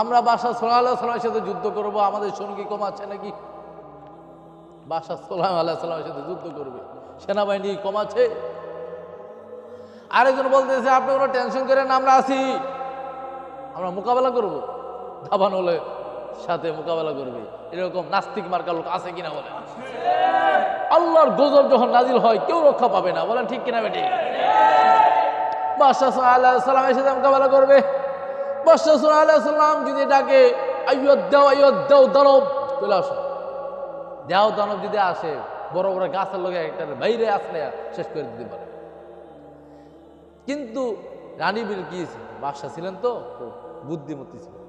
আমরা বাসা সোলাম আল্লাহ সাল্লামের সাথে যুদ্ধ করব, আমাদের সঙ্গী কম আছে নাকি? বাসা সোলাম আল্লাহ সাল্লামের সাথে যুদ্ধ করবে, সেনাবাহিনী কম আছে? আরেকজন বলতেছে, আপনি কোনো টেনশন করেন আমরা আছি। আমরা মোকাবেলা করব ধাবান হলে সাথে মোকাবেলা করবে। এরকম নাস্তিক মার্কা লোক আছে কিনা বলেন? আল্লাহর গজব যখন নাজিল হয়, কেউ রক্ষা পাবে না। বলেন ঠিক কিনা বেটি? বাদশাহ আল্লাহ সাল্লামের সাথে মোকাবেলা করবে। বাদশাহ আল্লাহ সাল্লাম যদি ডাকে আয়োধ্যাও আয়োধ্যাও দানব, চলে আসো। দেও, দানব যদি আসে, বড় বড় গাছের লোক একটা বাইরে আসলে শেষ করে দিতে পারে। কিন্তু রানী বিলকিস বাদশাহ ছিলেন তো বুদ্ধিমতী ছিলেন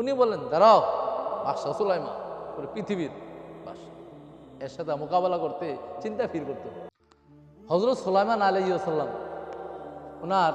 উনি বললেন, দাঁড়াও, বাদশাহ সুলাইমা পৃথিবীর বাদশাহ। এর সাথে মোকাবেলা করতে, চিন্তা ফির করতে হজরত সুলাইমান আলহিউসাল্লাম ওনার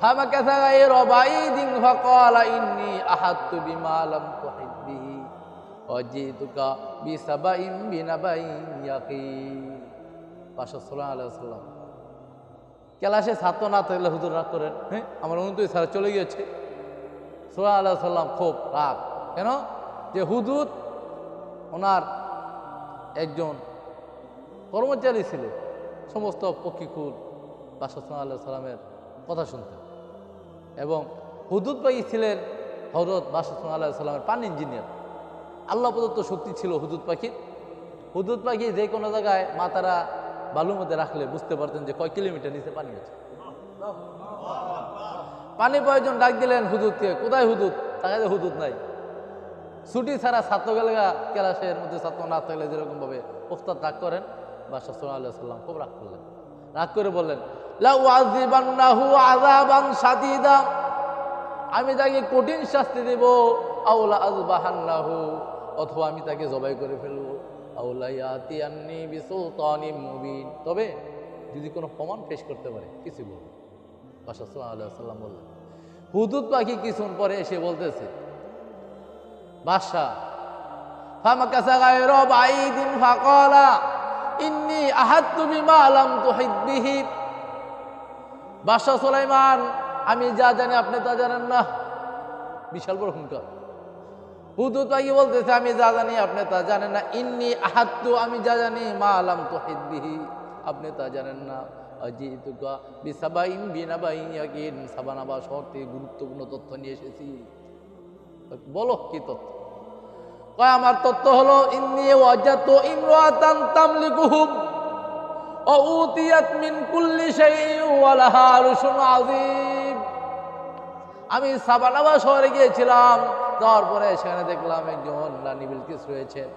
فمكث غير بعيد فقال إني أحدت بما لم تحد به وجئتك بسبأ بنبأ يقين পাশা সাল্লাম আলাইসাল্লাম ক্লাসে ছাত্র না থাকলে হুজুর রাগ করেন হ্যাঁ আমার অনুযায়ী স্যার চলে গিয়েছে সোল্লাহ আল্লাহ সাল্লাম খুব রাগ কেন যে হুদুদ ওনার একজন কর্মচারী ছিল সমস্ত পক্ষীকুল বাসা আল্লাহ সাল্লামের কথা শুনতেন এবং হুদুদ পাখি ছিলেন হজরত বাসা আল্লাহ সাল্লামের পানি ইঞ্জিনিয়ার। আল্লাহ প্রদত্ত শক্তি ছিল হুদুদ পাখির। হুদুদ পাখি যে কোনো জায়গায় মাতারা বালুর মধ্যে রাখলে বুঝতে পারতেন যে কয় কিলোমিটার নিচে পানি আছে। পানি প্রয়োজন ডাক দিলেন হুদুদকে কোথায় হুদুদ? তাকে যে হুদুদ নাই। ছুটি ছাড়া ছাত্র গেলে ক্লাসের মধ্যে ছাত্র না থাকলে যেরকমভাবে ওস্তাদ রাগ করেন বা আল্লাহ সাল্লাম খুব রাগ করলেন। রাগ করে বললেন আমি তাকে কঠিন শাস্তি দেব। আউলা আযবাহান্নাহু, অথবা আমি তাকে জবাই করে ফেলব। তবে যদি কোনো প্রমাণ পেশ করতে পারে, কিছু বলবে। বাসা বললেন, হুদুদ পাখি কিছুক্ষণ পরে এসে বলতেছে বাদশাহ ফামাকাসা গায়রা বাইদিন ফাকালা, ইন্নি আহাত্তু বিমা লাম তুহিদ বিহি। বাদশাহ সুলাইমান, আমি যা জানি আপনি তা জানেন না। বিশাল বড় হুঙ্কার। হুদুদ পাখি বলতেছে, আমি যা জানি আপনি তা জানেন না। ইন্নি আহাত্তু আমি যা জানি, মা আলাম তো বিহি, আপনি তা জানেন না। সাবানাবা গুরুত্বপূর্ণ তথ্য নিয়ে এসেছি। বলো কি তথ্য? কয়, আমার তথ্য হলো, ইন্নি ওয়াজাতু ইমরাতান মিন আমি সাবানাবা শহরে গিয়েছিলাম তারপরে সেখানে দেখলাম একজন রানী বিলকিস রয়েছেন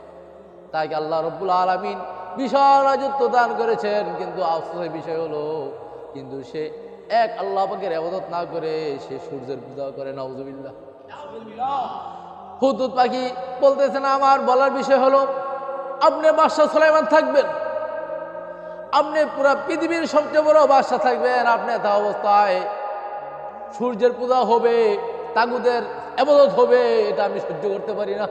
তাকে আল্লাহ রব্বুল আলমিন বিশাল রাজত্ব দান করেছেন, কিন্তু আফসোসের বিষয় হলো, কিন্তু সে এক আল্লাহ আবাদত না করে সে সূর্যের পূজা করে নওজুবিল্লাহ হুদুদ পাখি বলতেছেন আমার বলার বিষয় হলো, আপনি বাদশাহ সুলাইমান থাকবেন। আপনি পুরো পৃথিবীর সবচেয়ে বড় বাদশাহ থাকবেন। আপনি তা অবস্থায় সূর্যের পূজা হবে তাগুদের এবাদত হবে, এটা আমি সহ্য করতে পারি না।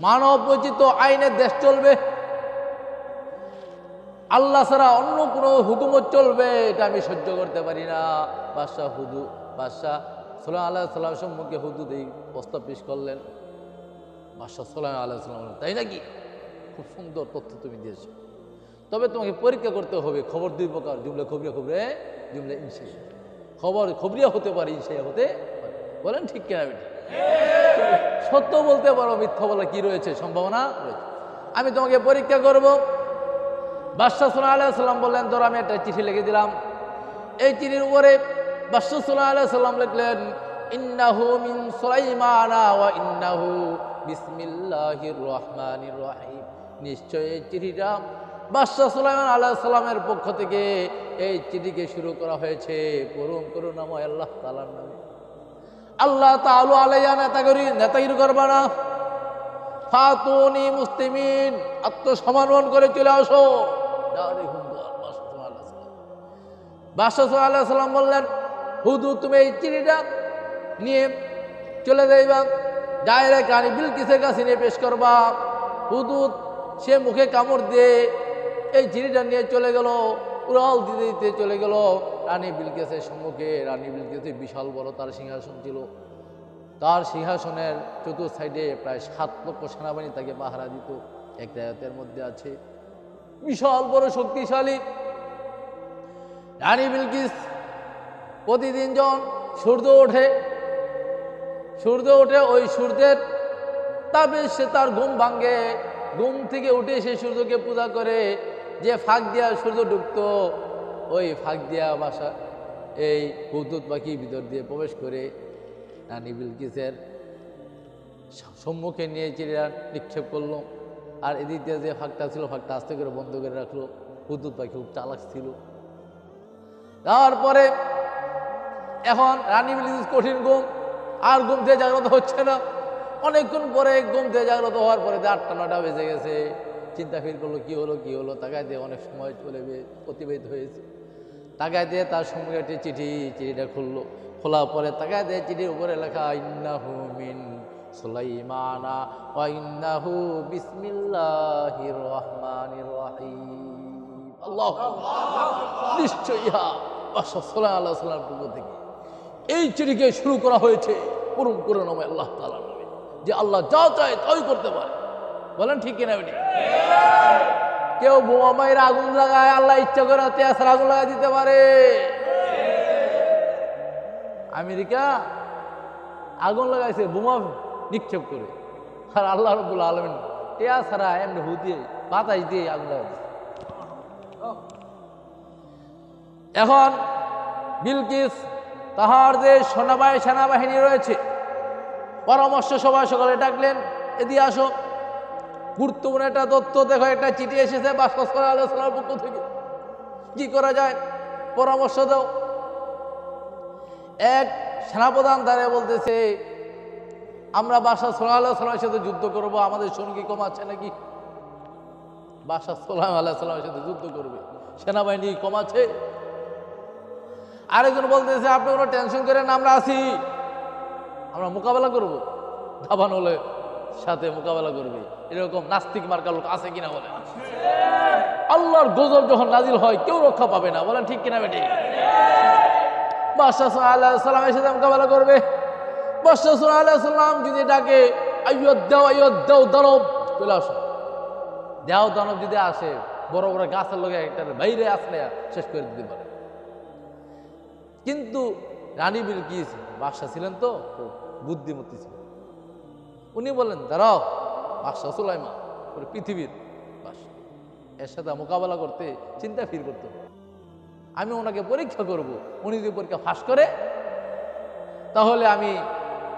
মানব বৈচিত আইনের দেশ চলবে। আল্লাহ ছাড়া অন্য কোনো হুকুমত চলবে, এটা আমি সহ্য করতে পারি না। বাদশাহ হুদু, বাদশাহ সাল্লাম আল্লাহ সাল্লাম সম্মুখে হুদুদ এই প্রস্তাব পেশ করলেন। বাদশাহ সাল্লাম আল্লাহ সাল্লাম তাই নাকি? খুব সুন্দর তথ্য তুমি দিয়েছ। তবে তোমাকে পরীক্ষা করতে হবে। খবর দুই প্রকার, জুমলে খবরিয়া খবরে, জুমলে ইনসে খবর খবরিয়া হতে পারে ইনসে হতে বলেন ঠিক কেনা বেটি? সত্য বলতে পারো, মিথ্যা বলা কি রয়েছে? সম্ভাবনা রয়েছে। আমি তোমাকে পরীক্ষা করব। বাদশাহ সোনা আলাইসাল্লাম বললেন, ধরো আমি একটা চিঠি লিখে দিলাম। এই চিঠির উপরে বাদশাহ সোনা আলাইসাল্লাম লিখলেন, ইন্নাহু মিন সুলাইমানা ওয়া ইন্নাহু বিসমিল্লাহির রহমানির রহিম। নিশ্চয় এই চিঠিটা বাদশাহ সুলাইমান আলাহ সাল্লামের পক্ষ থেকে এই চিঠিকে শুরু করা হয়েছে। করুন নাময় আল্লাহ তালার নামে। আল্লাহ তালু আলাইয়া নেতাগরি নেতাগিরি করবা না ফাতুনি মুসলিমিন আত্মসমর্পণ করে চলে আসো। বাদশাহ আল্লাহ সাল্লাম বললেন হুদু তুমি এই চিঠিটা নিয়ে চলে যাইবা। ডাইরেক্ট রানী বিলকিসের কাছে নিয়ে পেশ করবা। হুদুদ সে মুখে কামড় দিয়ে এই চিঠিটা নিয়ে চলে গেল, উড়াল দিতে দিতে চলে গেল। রানী বিলকেসের সম্মুখে, রানী বিলকেসের বিশাল বড় তার সিংহাসন ছিল। তার সিংহাসনের চতুর্থ সাইডে প্রায় সাত লক্ষ সেনাবাহিনী তাকে পাহারা দিত। এক জায়গাতের মধ্যে আছে বিশাল বড় শক্তিশালী রানী বিলকিস প্রতিদিন যখন সূর্য ওঠে। সূর্য ওঠে, ওই সূর্যের তাপে সে তার ঘুম ভাঙ্গে ঘুম থেকে উঠে সে সূর্যকে পূজা করে। যে ফাঁক দিয়া সূর্য ডুবতো, ওই ফাঁক দিয়া বাসা, এই হুদুত পাখি ভিতর দিয়ে প্রবেশ করে রানী বিলকিসের সম্মুখে নিয়ে চিড়িয়া নিক্ষেপ করল। আর এদিক দিয়ে যে ফাঁকটা ছিল, ফাঁকটা আস্তে করে বন্ধ করে রাখল। হুদুত পাখি খুব চালাক ছিল। তারপরে এখন রানী বিলিস কঠিন ঘুম, আর ঘুম থেকে জাগ্রত হচ্ছে না। অনেকক্ষণ পরে ঘুম থেকে জাগ্রত হওয়ার পরে আটটা নটা বেজে গেছে। চিন্তা ফির করল, কী হলো কী হলো? তাকায় দিয়ে অনেক সময় চলে অতিবাহিত হয়েছে। তাকায় দিয়ে তার সঙ্গে একটি চিঠি, চিঠিটা খুললো। খোলার পরে তাকায় দিয়ে চিঠির উপরে লেখা, ইন্নাহু মিন সুলাইমানা ওয়া ইন্নাহু বিসমিল্লাহির রহমানির রহিম। আল্লাহ নিশ্চয়ই ইহা সাল্লাহ আল্লাহ সাল্লামের পক্ষ থেকে। এই চিঠিকে শুরু করা হয়েছে পূরণ করে নামে আল্লাহ তালা নামে যে আল্লাহ যা চায় তাই করতে পারে। বলেন ঠিক কিনা কেউ বোমা মায়ের আগুন লাগায়, আল্লাহ ইচ্ছা করে তেয়াসের আগুন লাগাই দিতে পারে। আমেরিকা আগুন লাগাইছে, বোমা নিক্ষেপ করে। আর আল্লাহ রবুল্লা আলমিন টেয়া ছাড়া এমনি হু দিয়ে, বাতাস দিয়ে আগুন লাগাই দিছে। এখন বিলকিস তাহার যে সেনাবাহিনী সেনাবাহিনী রয়েছে, পরামর্শ সভা সকালে ডাকলেন, এদিকে আসো। গুরুত্বপূর্ণ একটা তথ্য দেখো একটা চিঠি এসেছে বাসা আলোচনার পক্ষ থেকে। কি করা যায়? পরামর্শ দাও। এক সেনাপ্রধান দাঁড়িয়ে বলতেছে, আমরা বাসা সোলাহ আলাইসালামের সাথে যুদ্ধ করব, আমাদের সঙ্গী কমাচ্ছে নাকি? বাসা সোলাম আল্লাহ সাল্লামের সাথে যুদ্ধ করবে। সেনাবাহিনী কমাচ্ছে আরেকজন বলতেছে, আপনি কোনো টেনশন করেন আমরা আছি। আমরা মোকাবেলা করব। ধাবান হলে সাথে মোকাবেলা করবে। এরকম নাস্তিক মার্কা লোক আছে কিনা বলে আল্লাহর গজব যখন নাজিল হয়, কেউ রক্ষা পাবে না। বলেন ঠিক কিনা বেটি বাদশাহ আল্লাহ সাল্লামের সাথে মোকাবেলা করবে। বাদশাহ আল্লাহ সাল্লাম যদি ডাকে দানব, চলে আসো। দেও, দানব যদি আসে, বড় বড় গাছের একটা বাইরে আসলে শেষ করে দিতে পারে। কিন্তু রানী বিলকিস বাদশাহ ছিলেন তো? বুদ্ধিমতী ছিলেন। উনি বললেন দাঁড়াও, বাদশাহ সুলাইমা পুরো পৃথিবীর বাদশাহ। এর সাথে মোকাবেলা করতে চিন্তা ফির করতে। আমি ওনাকে পরীক্ষা করব, উনি যদি পরীক্ষা ফাঁস করে, তাহলে আমি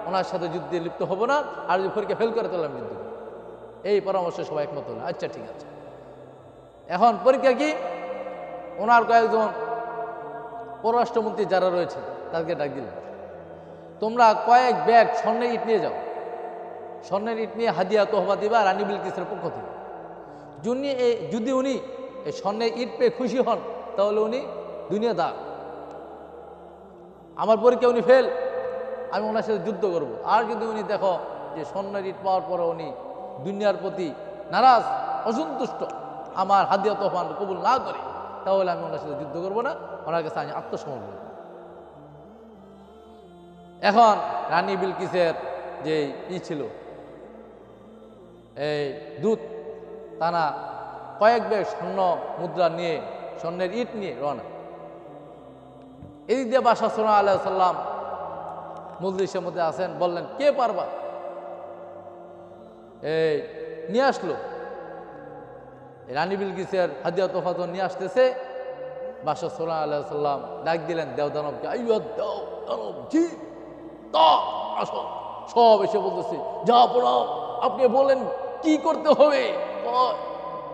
ওনার সাথে যুদ্ধে লিপ্ত হব না, আর যদি পরীক্ষা ফেল করে, তাহলে আমি যুদ্ধ এই পরামর্শ সবাই একমত হলো আচ্ছা ঠিক আছে। এখন পরীক্ষা কি? ওনার কয়েকজন পররাষ্ট্রমন্ত্রী যারা রয়েছে, তাদেরকে ডাক দিলেন। তোমরা কয়েক ব্যাগ স্বর্ণের ইট নিয়ে যাও। স্বর্ণের ইট নিয়ে হাদিয়া তোহবা দিবা রানী বিলকিসের পক্ষ থেকে। যদি এ- যদি উনি এই স্বর্ণের ইট পেয়ে খুশি হন, তাহলে উনি দুনিয়া দা আমার পরীক্ষা উনি ফেল? আমি ওনার সাথে যুদ্ধ করব। আর যদি উনি দেখো যে স্বর্ণের ইট পাওয়ার পরে উনি দুনিয়ার প্রতি নারাজ, অসন্তুষ্ট, আমার হাদিয়া তোহমান কবুল না করে, তাহলে আমি ওনার সাথে যুদ্ধ করব না। ওনার কাছে আমি আত্মসমর্পণ। এখন রানী বিলকিসের যে ই ছিল এই দুধ তানা কয়েক ব্যাগ স্বর্ণ মুদ্রা নিয়ে, স্বর্ণের ইট নিয়ে রওনা। এদিক দিয়ে বাসা সোনা আল্লাহ সাল্লাম মজলিসের মধ্যে আসেন বললেন, কে পারবা? এই নিয়ে আসলো। এই রানী বিলকিসের হাদিয়া তোফাতন নিয়ে আসতেছে। বাসা সোনা আল্লাহ সাল্লাম ডাক দিলেন, দেও দানবকে। দানব, জি সব এসে বলতেছে যা প্রণাম, আপনি বলেন কি করতে হবে?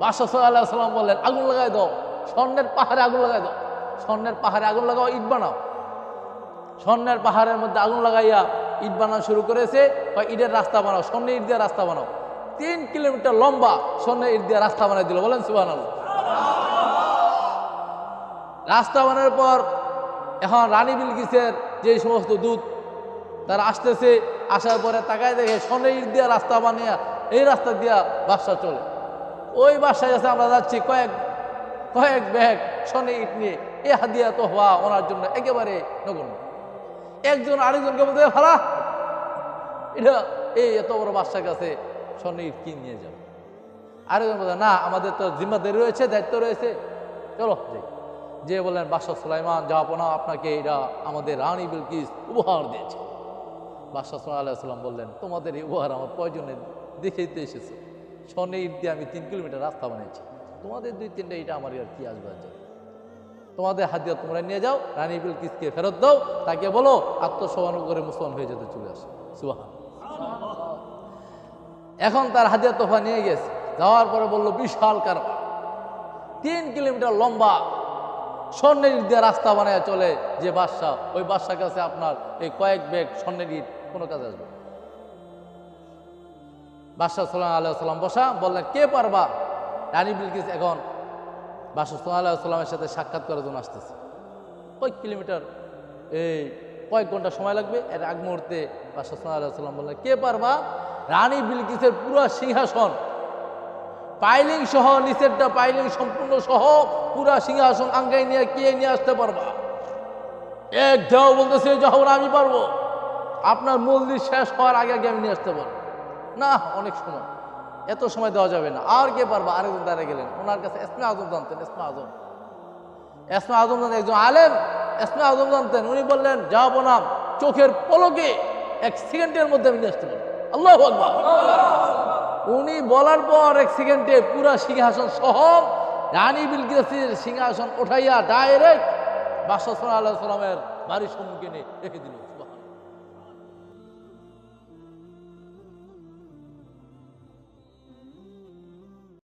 বাদশাহ বললেন, আগুন লাগাই দাও, স্বর্ণের পাহাড়ে আগুন লাগাই দাও, স্বর্ণের পাহাড়ে আগুন লাগাও, ইট বানাও। স্বর্ণের পাহাড়ের মধ্যে আগুন লাগাইয়া ইট বানানো শুরু করেছে বা ইটের রাস্তা বানাও, স্বর্ণের ইট দিয়ে রাস্তা বানাও। তিন কিলোমিটার লম্বা স্বর্ণের ইট দিয়ে রাস্তা বানাই দিল, বলেন সুবাহ রাস্তা বানানোর পর এখন রানী বিলকিসের যে সমস্ত দুধ তারা আসতেছে, আসার পরে তাকায় দেখে স্বর্ণের ইট দিয়া রাস্তা বানিয়ে এই রাস্তা দিয়া বাসা চলে। ওই বাসায় কাছে আমরা যাচ্ছি কয়েক কয়েক ব্যাগ স্বর্ণের ইট নিয়ে। এ হাদিয়া তো হওয়া ওনার জন্য একেবারে নগণ্য। একজন আরেকজনকে বলতে ভাড়া এটা, এই এত বড় বাসার কাছে স্বর্ণের ইট কি নিয়ে যাবে? আরেকজন বলে না, আমাদের তো জিম্মাদারি রয়েছে, দায়িত্ব রয়েছে। চলো যাই। যে বলেন বাদশাহ সুলাইমান জাহাপনা আপনাকে এটা আমাদের রানী বিলকিস উপহার দিয়েছে। বাদশাহ আলাইসাল্লাম বললেন, তোমাদের এই উপহার আমার প্রয়োজনে দেখেই তো এসেছে। স্বর্ণে ইট দিয়ে আমি তিন কিলোমিটার রাস্তা বানিয়েছি তোমাদের দুই তিনটা এটা আমার আর কি আসবে যাবে? তোমাদের হাতিয়া তোমরা নিয়ে যাও, রানী বিল বিলকিসকে ফেরত দাও, তাকে বলো আত্মসমান করে মুসলমান হয়ে যেতে চলে আসো। সুবাহ এখন তার হাতিয়া তোফা নিয়ে গেছে। যাওয়ার পরে বলল, বিশাল কারবার। তিন কিলোমিটার লম্বা। স্বর্ণের ইট দিয়ে রাস্তা বানায় চলে যে বাদশাহ, ওই বাদশার কাছে আপনার এই কয়েক ব্যাগ স্বর্ণের ইট কোনো কাজে আসবে না। বাদশাহ সাল্লাম আল্লাহ সাল্লাম বসা, বললেন, কে পারবা? রানী বিলকিস এখন বাদশাহ সাল্লাম আল্লাহ সাল্লামের সাথে সাক্ষাৎ করার জন্য আসতেছে। কয়েক কিলোমিটার, এই কয়েক ঘণ্টা সময় লাগবে। এর আগ মুহূর্তে বাদশাহ সাল্লাম আল্লাহ সাল্লাম বললেন, কে পারবা? রানী বিলকিসের পুরো সিংহাসন, পাইলিং সহ, নিচেরটা পাইলিং সম্পূর্ণ সহ, পুরা সিংহাসন আঙ্গাই নিয়ে কে নিয়ে আসতে পারবা? এক ঢেউ বলতেছে যখন আমি পারব। আপনার মন্দির শেষ হওয়ার আগে আগে আমি নিয়ে আসতে পারব। না, অনেক সময়। এত সময় দেওয়া যাবে না। আর কে পারবা? আরেকজন দাঁড়িয়ে গেলেন। ওনার কাছে এসমা আজম জানতেন এসমা আজম। এসমা আজম জানতেন, একজন আলেম। এসমা আজম জানতেন, উনি বললেন, যাও নাম চোখের পলকে এক সেকেন্ডের মধ্যে আমি নিয়ে আসতে পারব। আল্লাহ উনি বলার পর এক সেকেন্ডে পুরা সিংহাসন সহ রানী বিলকিসের সিংহাসন উঠাইয়া ডাইরেক্ট বাদশাহ আল্লাহ সালামের বাড়ির সম্মুখে রেখে দিল।